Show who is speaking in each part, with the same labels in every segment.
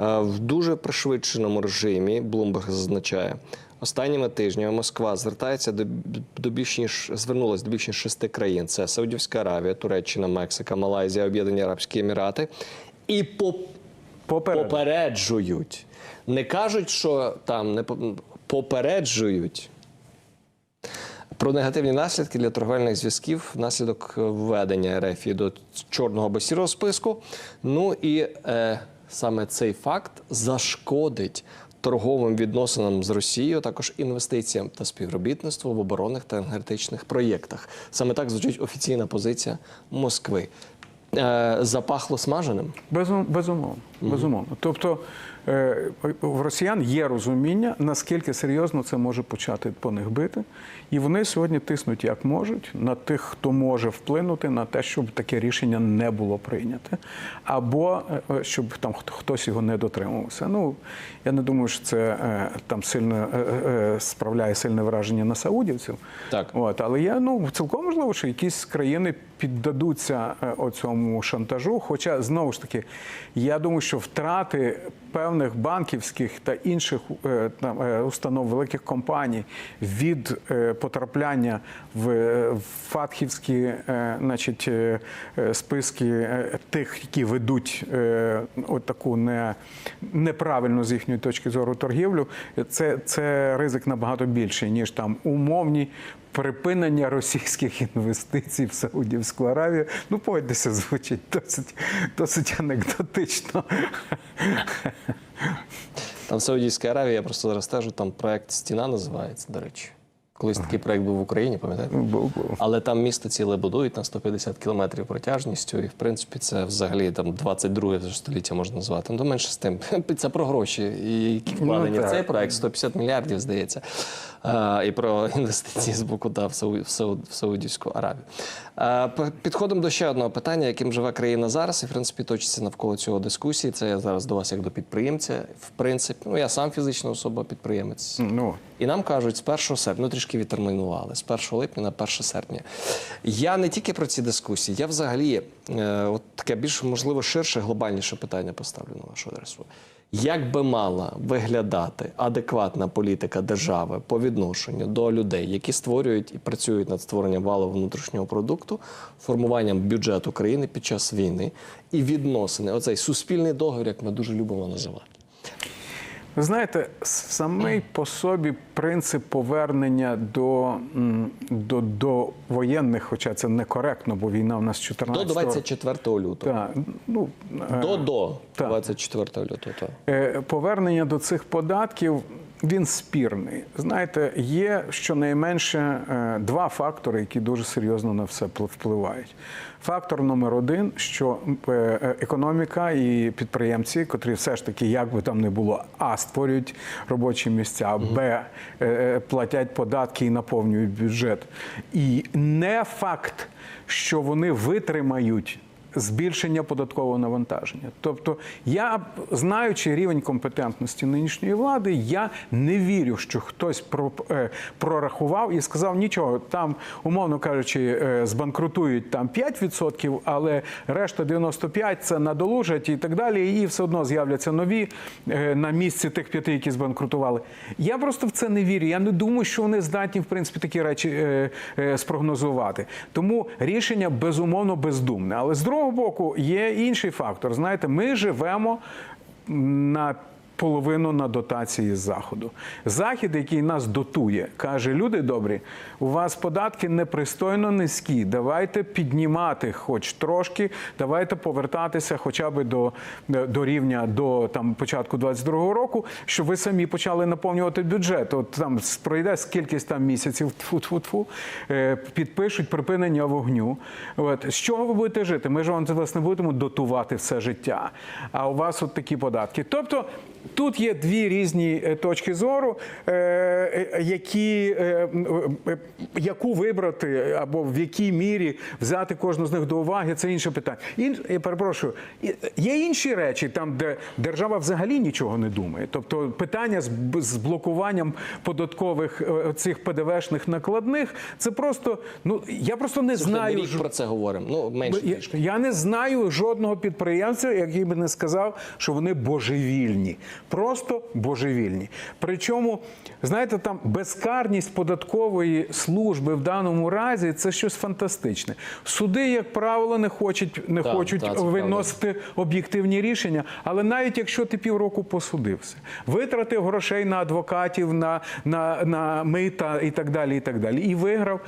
Speaker 1: Е, В дуже пришвидшеному режимі Блумберг зазначає. Останніми тижнями Москва звертається до, до більш ніж звернулася до більш ніж шести країн: це Саудівська Аравія, Туреччина, Мексика, Малайзія, Об'єднані Арабські Емірати. І по попереджують. Не кажуть, що там не попереджують про негативні наслідки для торговельних зв'язків внаслідок введення РФ до чорного або сірого списку. Ну і е, саме цей факт зашкодить. Торговим відносинам з Росією, також інвестиціям та співробітництву в оборонних та енергетичних проєктах. Саме так звучить офіційна позиція Москви. Е, запахло смаженим.
Speaker 2: Безум- Безумовно, безумовно. Тобто в росіян є розуміння, наскільки серйозно це може почати по них бити, і вони сьогодні тиснуть як можуть на тих, хто може вплинути на те, щоб таке рішення не було прийняте, або е, щоб там хтось його не дотримувався. Ну я не думаю, що це е, там сильно е, е, справляє сильне враження на саудівців.
Speaker 1: Так.
Speaker 2: От, але я ну цілком можливо, що якісь країни піддадуться е, оцьому шантажу. Хоча знову ж таки, я думаю, що втрати певних банківських та інших е, е, установ великих компаній від е, потрапляння в, фатхівські значить, списки тих, які ведуть таку не, неправильну з їхньої точки зору торгівлю, це, це ризик набагато більший, ніж там умовні припинення російських інвестицій в Саудівську Аравію. Ну, погодьтеся, звучить досить, досить анекдотично.
Speaker 1: Там в Аравія, я просто зараз стежу, там проект Стіна називається, до речі. Колись такий проект був в Україні, пам'ятаєте?
Speaker 2: Був, був.
Speaker 1: Але там місто ціле будують на 150 кілометрів протяжністю, і в принципі це взагалі там 22 вже століття можна назвати. Ну, менше з тим. Це про гроші, і які вкладені в цей проект 150 мільярдів, здається. А, і про інвестиції з боку да, в, Сау- в, Сау- в Саудівську Аравію. А, підходимо до ще одного питання, яким живе країна зараз, і в принципі точиться навколо цього дискусії. Це я зараз до вас як до підприємця. В принципі, ну я сам фізична особа, підприємець.
Speaker 2: Ну,
Speaker 1: І нам кажуть, з 1 серпня, ну трішки відтермінували, з 1 липня на 1 серпня. Я не тільки про ці дискусії, я взагалі е, от таке більш можливо ширше, глобальніше питання поставлю на вашу адресу. Як би мала виглядати адекватна політика держави по відношенню до людей, які створюють і працюють над створенням валового внутрішнього продукту, формуванням бюджету країни під час війни і відносини, оцей суспільний договір, як ми дуже любимо називати.
Speaker 2: Ви знаєте, самий по собі принцип повернення до, до, до воєнних, хоча це некоректно, бо війна в нас 14
Speaker 1: До 24 лютого.
Speaker 2: Так, ну, е,
Speaker 1: До до
Speaker 2: Так.
Speaker 1: 24 лютого. так.
Speaker 2: Е, Повернення до цих податків він спірний. Знаєте, є щонайменше е, два фактори, які дуже серйозно на все пл- впливають. Фактор номер один, що е, е, економіка і підприємці, котрі все ж таки, як би там не було, а створюють робочі місця, б платять податки і наповнюють бюджет. І не факт, що вони витримають збільшення податкового навантаження. Тобто, я, знаючи рівень компетентності нинішньої влади, я не вірю, що хтось про, е, прорахував і сказав, нічого, там, умовно кажучи, е, збанкрутують там 5%, але решта 95% це надолужать і так далі, і все одно з'являться нові е, на місці тих п'яти, які збанкрутували. Я просто в це не вірю. Я не думаю, що вони здатні, в принципі, такі речі спрогнозувати. Тому рішення безумовно бездумне. Але з другого боку є інший фактор. Знаєте, ми живемо на половину на дотації з заходу. Захід, який нас дотує, каже: люди добрі, у вас податки непристойно низькі. Давайте піднімати хоч трошки, давайте повертатися хоча б до, до рівня до там початку 22-го року, щоб ви самі почали наповнювати бюджет. От там пройде кількість там місяців, тфу-тфу-тфу, е, підпишуть припинення вогню. От з чого ви будете жити? Ми ж вам вас не будемо дотувати все життя. А у вас от такі податки. Тобто Тут є дві різні е, точки зору, е, е, які, яку вибрати або в якій мірі взяти кожну з них до уваги, це інше питання. Ін, перепрошую, є інші речі, там, де держава взагалі нічого не думає. Тобто питання з, з блокуванням податкових цих ПДВшних накладних, це просто, ну я просто не
Speaker 1: Ми
Speaker 2: знаю.
Speaker 1: рік
Speaker 2: ж-
Speaker 1: про це говоримо. Ну, менше
Speaker 2: я, я не знаю жодного підприємця, який би не сказав, що вони божевільні. Просто божевільні. Причому, знаєте, там безкарність податкової служби в даному разі це щось фантастичне. Суди, як правило, не хочуть, не
Speaker 1: Так,
Speaker 2: хочуть
Speaker 1: так,
Speaker 2: виносити об'єктивні рішення. Але навіть якщо ти півроку посудився, витратив грошей на адвокатів, на, на, на мита і так далі, і так далі, і виграв,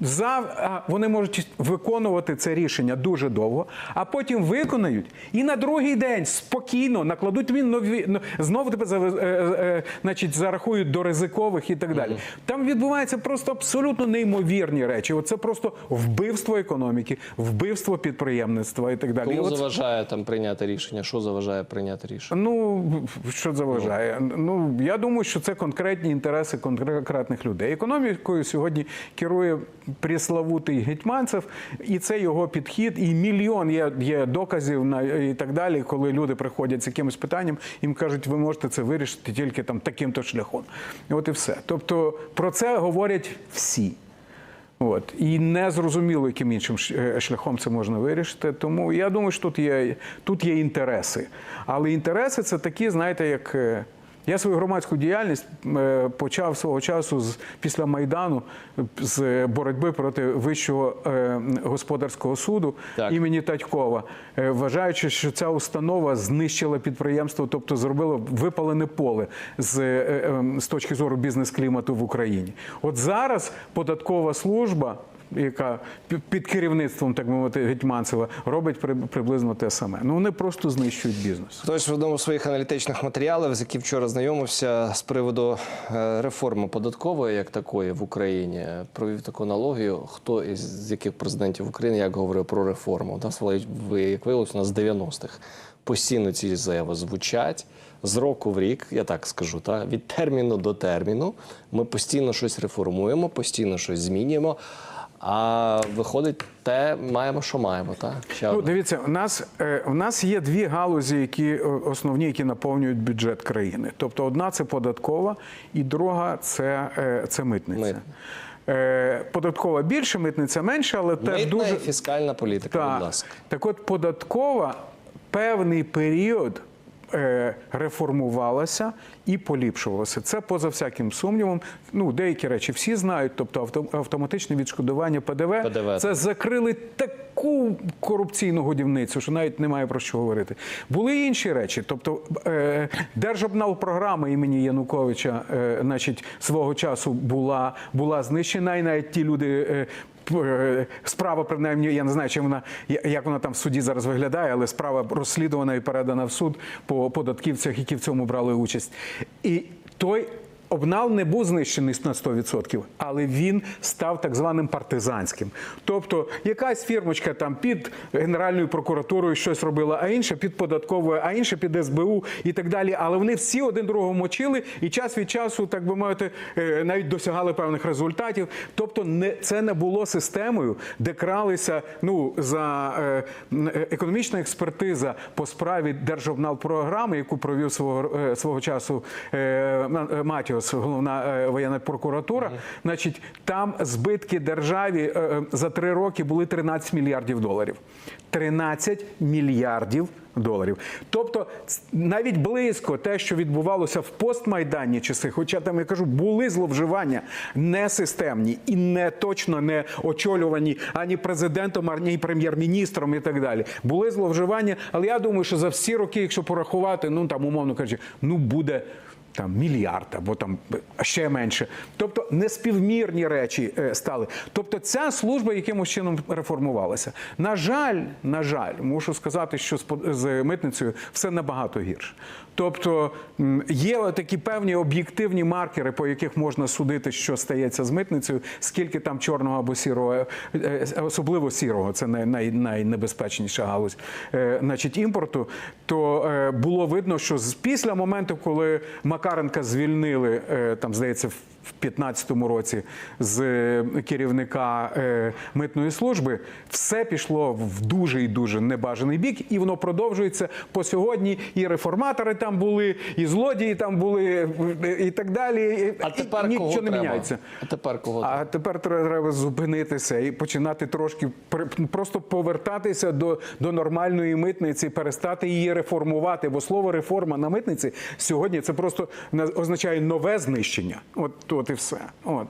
Speaker 2: зав... а вони можуть виконувати це рішення дуже довго, а потім виконають і на другий день спокійно накладуть тобі нові знову тебе за- е, е, значить, зарахують до ризикових і так далі. Там відбуваються просто абсолютно неймовірні речі. Оце просто вбивство економіки, вбивство підприємництва і так далі. І
Speaker 1: Кому заважає там прийняти рішення? Що заважає прийняти рішення?
Speaker 2: Ну що заважає? Ну я думаю, що це конкретні інтереси конкретних людей. Економікою сьогодні керує приславутий гетьманцев, і це його підхід. І мільйон є, є доказів на і так далі, коли люди приходять з якимось питанням, їм кажуть, ви можете це вирішити тільки там таким-то шляхом. От і все. Тобто про це говорять всі. От і не зрозуміло, яким іншим е, шляхом це можна вирішити. Тому я думаю, що тут є тут є інтереси. Але інтереси це такі, знаєте, як е, я свою громадську діяльність е, почав свого часу з після майдану з боротьби проти вищого е, господарського суду
Speaker 1: Так.
Speaker 2: імені Татькова, е, вважаючи, що ця установа знищила підприємство, тобто зробила випалене поле з, е, е, з точки зору бізнес-клімату в Україні. От зараз податкова служба. Яка пі- під керівництвом, так мовити, Гетьманцева робить при- приблизно те саме. Ну вони просто знищують бізнес.
Speaker 1: Хтось в одному з своїх аналітичних матеріалів, з яким вчора знайомився з приводу е, реформи податкової, як такої в Україні, провів таку аналогію, хто із з яких президентів України як говорив про реформу. У нас як виявилось, у нас з 90-х постійно ці заяви звучать. З року в рік, я так скажу, та від терміну до терміну ми постійно щось реформуємо, постійно щось змінюємо. А виходить, те маємо, що маємо. Та? Ще
Speaker 2: Ну, дивіться, у нас, е, у нас є дві галузі, які е, основні, які наповнюють бюджет країни. Тобто одна це податкова, і друга це, е, це митниця.
Speaker 1: Митна.
Speaker 2: Е, Податкова більше, митниця менше, але теж дуже
Speaker 1: і фіскальна політика, будь
Speaker 2: так.
Speaker 1: ласка.
Speaker 2: Так от податкова певний період реформувалася і поліпшувалася. Це поза всяким сумнівом. Ну, деякі речі всі знають, тобто авто- автоматичне відшкодування ПДВ,
Speaker 1: ПДВ,
Speaker 2: це закрили таку корупційну годівницю, що навіть немає про що говорити. Були інші речі. Тобто е, держобнал імені Януковича, е, значить, свого часу була, була знищена, і навіть ті люди. Е, Справа, принаймні, я не знаю, чим вона як вона там в суді зараз виглядає, але справа розслідувана і передана в суд по податківцях, які в цьому брали участь. І той обнал не був знищений на 100%, але він став так званим партизанським. Тобто якась фірмочка там під Генеральною прокуратурою щось робила, а інша під податковою, а інша під СБУ і так далі. Але вони всі один другого мочили і час від часу, так би мовити, е, навіть досягали певних результатів. Тобто, не це не було системою, де кралися ну за е, е, економічна експертиза по справі держобнал програми, яку провів свого свого часу е, Головна е, воєнна прокуратура. Значить, там збитки державі е, е, за три роки були 13 мільярдів доларів. 13 мільярдів доларів. Тобто, навіть близько те, що відбувалося в постмайданні часи, хоча там я кажу, були зловживання несистемні і не точно не очолювані ані президентом, ані прем'єр-міністром і так далі. Були зловживання, але я думаю, що за всі роки, якщо порахувати, ну там умовно кажучи, ну буде. Там мільярд або там ще менше. Тобто неспівмірні речі е, стали. Тобто ця служба якимось чином реформувалася. На жаль, на жаль, мушу сказати, що з митницею все набагато гірше. Тобто є такі певні об'єктивні маркери, по яких можна судити, що стається з митницею, скільки там чорного або сірого, е, е, особливо сірого, це най, най, найнебезпечніша галузь, значить, імпорту, то було видно, що після моменту, коли Макаренка звільнили, е, там здається, в в 15-му році з е, керівника е, митної служби, все пішло в дуже і дуже небажаний бік, і воно продовжується по сьогодні. І реформатори там були, і злодії там були, і так далі.
Speaker 1: А
Speaker 2: І
Speaker 1: тепер
Speaker 2: нічого
Speaker 1: кого
Speaker 2: не
Speaker 1: треба?
Speaker 2: міняється.
Speaker 1: А тепер кого
Speaker 2: А тепер треба зупинитися і починати трошки просто повертатися до, до нормальної митниці, перестати її реформувати. Бо слово реформа на митниці сьогодні це просто означає нове знищення. От, от і все. От